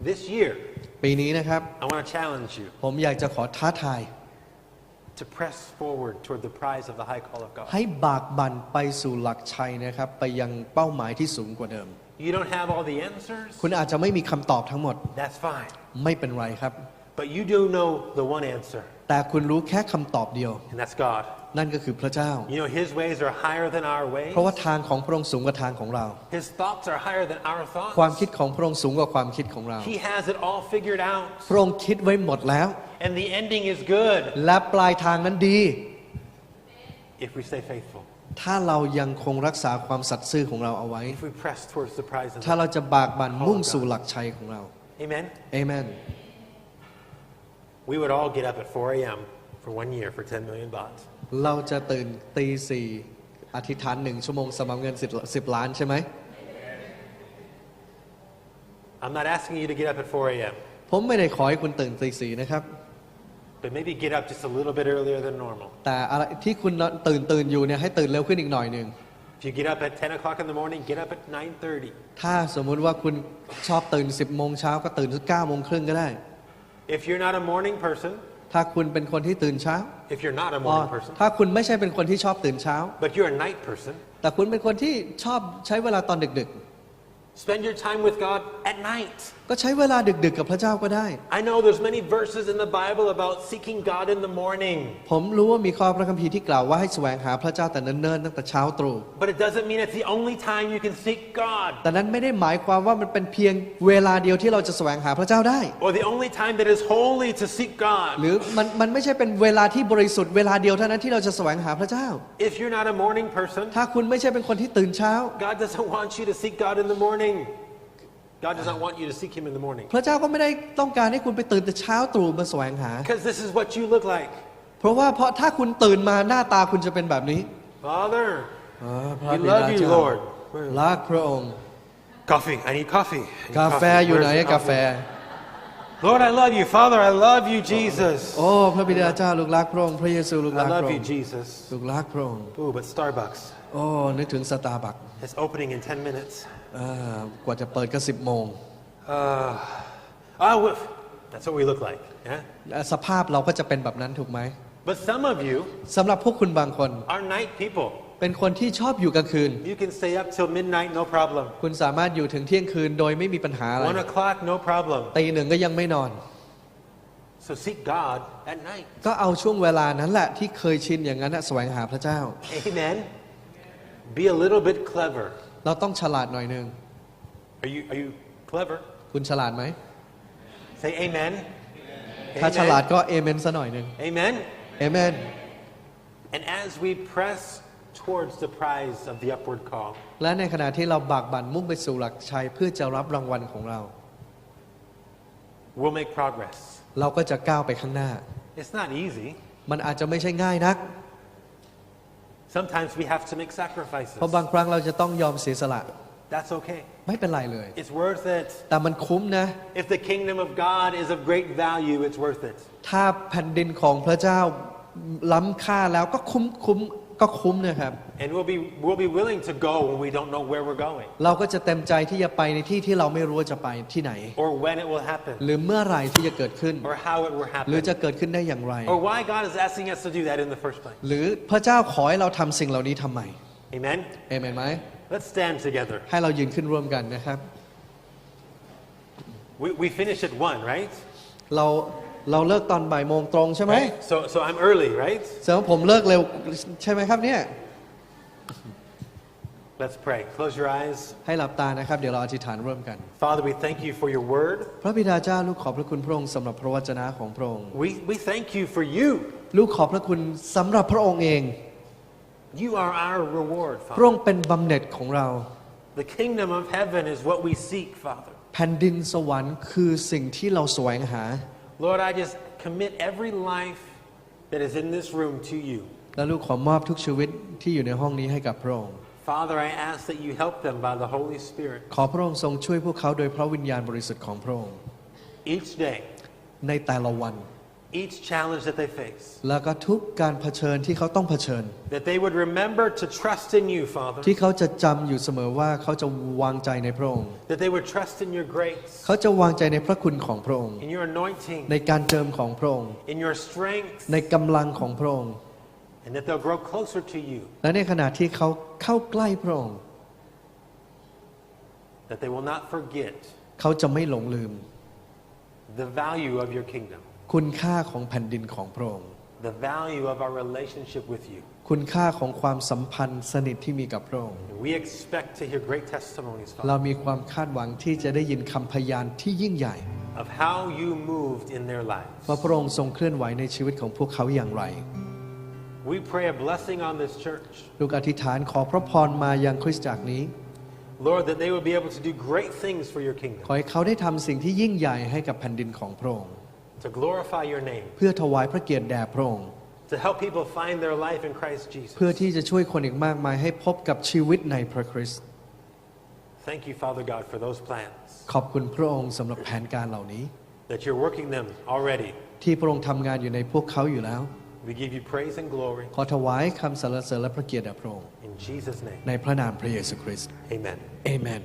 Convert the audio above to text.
This year, ปีนี้นะครับ I want to challenge you ผมอยากจะขอท้าทาย to press forward toward the prize of the high call of God. ให้บากบั่นไปสู่หลักชัยนะครับ ไปยังเป้าหมายที่สูงกว่าเดิม You don't have all the answers? คุณอาจจะไม่มีคำตอบทั้งหมด That's fine. ไม่เป็นไรครับ But you do know the one answer, แต่คุณรู้แค่คำตอบเดียว and that's God. นั่นก็คือพระเจ้า You know, His ways are higher than our ways. เพราะว่าทางของพระองค์สูงกว่าทางของเรา His thoughts are higher than our ความ thoughts. คิดของพระองค์สูงกว่าความคิดของเรา He has it all figured out. พระองค์คิดไว้หมดแล้ว And the ending is good และปลายทางนั้นดี if we stay faithful, ถ้าเรายังคงรักษาความสัตย์ซื่อของเราเอาไว้ if we press towards the prize. of ถ้า the- เราจะบากบั่นมุ่งสู่หลักชัยของเรา Amen. เอเมน We would all get up at 4 a.m. for one year for 10 million baht. เราจะตื่นตีสี่อธิษฐานหนึ่งชั่วโมงสำหรับเงินสิบล้านใช่ไหม I'm not asking you to get up at 4 a.m., ผมไม่ได้ขอให้คุณตื่นตีสี่นะครับ but maybe get up just a little bit earlier than normal. แต่อะไรที่คุณตื่นตื่นอยู่เนี่ยให้ตื่นเร็วขึ้นอีกหน่อยหนึ่ง If you get up at 10 o'clock in the morning, get up at 9:30. ถ้าสมมุติว่าคุณชอบตื่น 10โมงเช้าก็ตื่นสัก9โมงครึ่งก็ได้ If you're not a morning person, ถ้าคุณเป็นคนที่ตื่นเช้า if you're not a อ๋อ morning person, ถ้าคุณไม่ใช่เป็นคนที่ชอบตื่นเช้า but you're a night person, แต่คุณเป็นคนที่ชอบใช้เวลาตอนดึก spend your time with God at night. ๆก็ใช้เวลาดึกๆกับพระเจ้าก็ได้ I know there's many verses in the Bible about seeking God in the morning, ผมรู้ว่ามีข้อพระคัมภีร์ที่กล่าวว่าให้แสวงหาพระเจ้าแต่เนิ่นๆตั้งแต่เช้าตรู่ but it doesn't mean it's the only time you can seek God แต่นั้นไม่ได้หมายความว่ามันเป็นเพียงเวลาเดียวที่เราจะแสวงหาพระเจ้าได้ or the only time that is holy to seek God. หรือมันมันไม่ใช่เป็นเวลาที่บริสุทธิ์เวลาเดียวเท่านั้นที่เราจะแสวงหาพระเจ้า If you're not a morning person, ถ้าคุณไม่ใช่เป็นคนที่ตื่นเช้า God doesn't want you to seek God in the morning. God does not want you to seek Him in the morning พระเจ้าก็ไม่ได้ต้องการให้คุณไปตื่นแต่เช้าตรู่มาแสวงหา because this is what you look like. เพราะว่าเพราะถ้าคุณตื่นมาหน้าตาคุณจะเป็นแบบนี้ Father, พระ we บิดา love you, เจ้า Lord. รักพระองค์ Coffee. I need coffee. I need กาแฟ coffee. อยู่ Where's ไหน the กาแฟ coffee? Lord, I love you. Father, I love you, Jesus. โอ้พระบิดาเจ้าลูกรักพระองค์พระเยซูลูกรั I กพ love ระอ you, งค์ Jesus. ลูกรักพระองค์ Ooh, but Starbucks โอ้นึกถึงสตาร์บัค is opening in 10 minutes. กว่าจะเปิดก็สิบโมง Uh, oh, well, that's what we look like. Yeah? สภาพเราก็จะเป็นแบบนั้นถูกไหม But some of you สำหรับพวกคุณบางคน are night people. เป็นคนที่ชอบอยู่กลางคืน You can stay up till midnight, no problem. คุณสามารถอยู่ถึงเที่ยงคืนโดยไม่มีปัญหาอะไร One o'clock, no problem. ตีหนึ่งก็ยังไม่นอน So seek God at night. ก็เอาช่วงเวลานั้นแหละที่เคยชินอย่างนั้นน่ะแสวงหาพระเจ้า Amen. Be a little bit clever. เราต้องฉลาดหน่อยหนึง Are you, are you clever? คุณฉลาดไหม Say amen. ถ้า Amen. ฉลาดก็เอเมนซะหน่อยหนึ่ง Amen. เอเมน And as we press towards the prize of the upward call, และในขณะที่เราบากบั่นมุ่งไปสู่หลักชัยเพื่อจะรับรางวัลของเรา we'll make progress. เราก็จะก้าวไปข้างหน้า It's not easy. มันอาจจะไม่ใช่ง่ายนัก Sometimes we have to make sacrifices. เพราะบางครั้งเราจะต้องยอมเสียสละ That's okay. ไม่เป็นไรเลย It's worth it. แต่มันคุ้มนะ If the kingdom of God is of great value, it's worth it. ถ้าแผ่นดินของพระเจ้าล้ำค่าแล้วก็คุ้มคุ้ม ก็คุ้มนะครับ And we'll be, we'll be willing to go when we don't know where we're going เราก็จะเต็มใจที่จะไปในที่ที่เราไม่รู้ว่าจะไปที่ไหน or when it will happen หรือเมื่อไหร่ที่จะเกิดขึ้น or how it will หรือ happen จะเกิดขึ้นได้อย่างไร or why God is asking us to do that in the first place. หรือพระเจ้าขอให้เราทำสิ่งเหล่านี้ทำไม Amen? เอเมนไหม Let's stand together. ให้เรายืนขึ้นร่วมกันนะครับ We, we finish at 1, right? เรา เราเลิกตอนบ่ายโมงตรงใช่ไหม Right? So, so I'm early, right? แสดงว่าผมเลิกเร็วใช่ไหมครับเนี่ย Let's pray. Close your eyes. ให้หลับตานะครับ เดี๋ยวเราอธิษฐานร่วมกัน Father, we thank you for your word. พระบิดาเจ้าลูกขอบพระคุณพระองค์สำหรับพระวจนะของพระองค์ We, we thank you for you. ลูกขอบพระคุณสำหรับพระองค์เอง You are our reward, พระ Father. องค์เป็นบำเหน็จของเรา The kingdom of heaven is what we seek, Father. แผ่นดินสวรรค์คือสิ่งที่เราแสวงหา Lord, I just commit every life that is in this room to you. และลูกขอมอบทุกชีวิตที่อยู่ในห้องนี้ให้กับพระองค์ Father, I ask that you help them by the Holy Spirit ขอพระองค์ทรงช่วยพวกเขาโดยพระวิญญาณบริสุทธิ์ของพระองค์ each day. ในแต่ละวัน each challenge that they face, แล้วก็ทุกการเผชิญที่เขาต้องเผชิญ that they would remember to trust in you, Father, ที่เขาจะจำอยู่เสมอว่าเขาจะวางใจในพระองค์ that they would trust in your grace, เขาจะวางใจในพระคุณของพระองค์ in your anointing, ในการเจิมของพระองค์ in your strength, ในกำลังของพระองค์ and that they'll grow closer to you, และในขณะที่เขาเข้าใกล้พระองค์ that they will not forget เขาจะไม่หลงลืม the value of your kingdom, คุณค่าของแผ่นดินของพระองค์ the value of our relationship with you. คุณค่าของความสัมพันธ์สนิทที่มีกับพระองค์ And we expect to hear great testimonies, เรา Father, มีความคาดหวังที่จะได้ยินคำพยานที่ยิ่งใหญ่ of how you moved in their lives. ว่าพระองค์ทรงเคลื่อนไหวในชีวิตของพวกเขาอย่างไร We pray a blessing on this church. ลูกอธิษฐานขอพระพรมายังคริสตจักรนี้ Lord, that they would be able to do great things for your ข kingdom, อให้เขาได้ทำสิ่งที่ยิ่งใหญ่ให้กับแผ่นดินของพระองค์ to glorify your name, เพื่อถวายพระเกียรติแด่พระองค์ to help people find their life in Christ Jesus. เพื่อที่จะช่วยคนอีกมากมายให้พบกับชีวิตในพระคริสต์ Thank you, Father God, for those plans, ขอบคุณพระองค์สำหรับแผนการเหล่านี้ that you're working them already. ที่พระองค์ทำงานอยู่ในพวกเขาอยู่แล้ว We give you praise and glory ขอถวายคำสรรเสริญและพระเกียรติแด่พระองค์ in Jesus' name. ในพระนามพระเยซูคริสต์ Amen. เอเมน